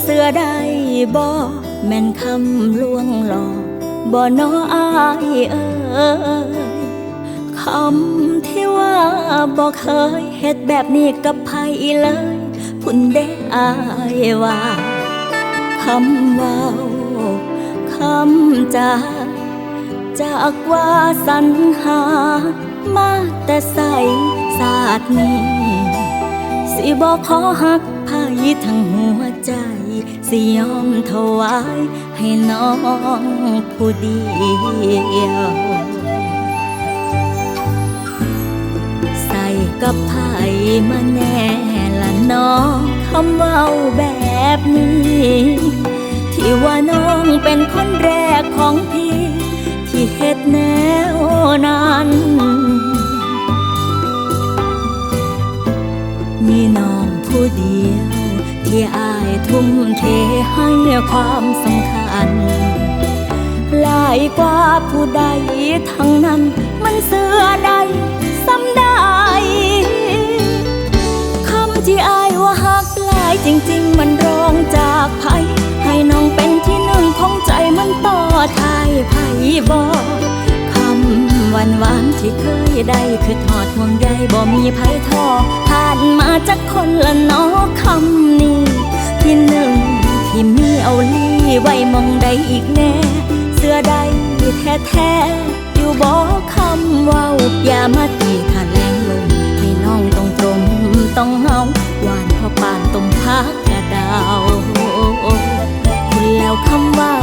เสือได้บ่แม่นคำลวงหลอกบ่น้ออายเอ้ยคำที่ว่าบ่เคยเฮ็ดแบบนี้กับไผเลยพุ่นเด้อายว่าคำเว่าคำจาจากว่าสรรหา มาแต่ใสศาสตร์นี้ สิบอกขอหักไพ่ทั้งหัวใจ สิยอมถวายให้น้องผู้เดียว ใส่กับไผ่มาแน่ละน้องคำเว้าแบบนี้ ที่ว่าน้องเป็นคนแรกของพี่ ที่เฮ็ดแนว เทให้ความสำคัญ หลายกว่าผู้ใดทั้งนั้น มันเสือใดซ้ำได้คำที่อายว่าหักหลายจริง ๆ มันรองจากไผให้น้องเป็นที่หนึ่งของใจมันต่อทายไผบอกคำหวานหวานๆที่เคยได้คือทอดห่วงใยบ่มีไผทอผ่านมาจากคนละนอค ไว้มองใดอีกแน่ เสื้อใดแท้แท้ๆอยู่บอกคำเว้าอย่ามาตีทะแลงลมให้น้องต้องตรมต้องเฮาหวานพอปานต้มพักกระดาวคุณแล้วคำเว้า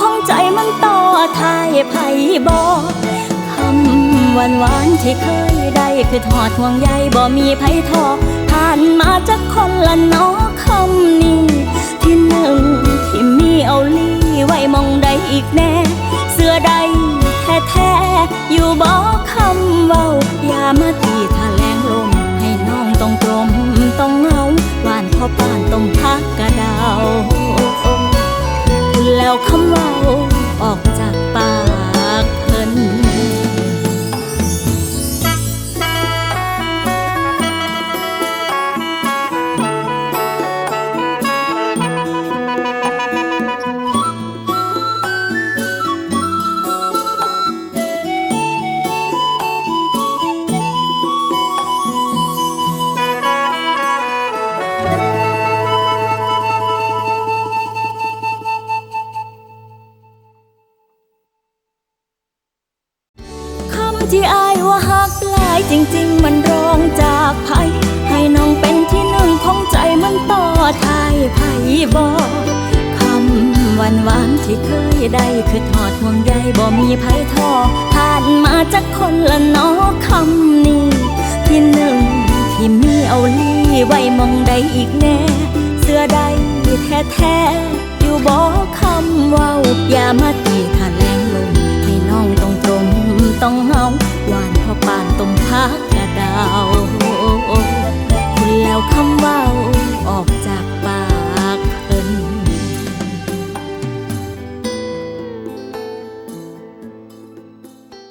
ของใจมันต่อทายไผบอกคำหวานหวานที่เคยได้คือทอดห่วงใยบ่มีไผทอผ่านมาจากคนละนอคำนี้ ที่หนึ่งที่มีเอาลี่ไว้มองใดอีกแน่ เสื้อใดแท้ๆอยู่บอกคำเว้าอย่ามาตีทะแลงลมให้น้องต้องกลมต้องเหงาหวานพอปานต้องพักกระดาว แล้วคำเว้า ที่อายว่าหักหลายจริง ๆ มันรองจากไผให้น้องเป็นที่หนึ่งของใจมันต่อทายไผบอกคำหวานหวานที่เคยได้คือทอดห่วงใยบ่มีไผทอผ่านมาจากคนละนอคำนี้ ที่หนึ่งที่มีเอาลี่ไว้มองใดอีกแน่ เสื้อใดแท้ๆอยู่บอกคำว้าอย่ามา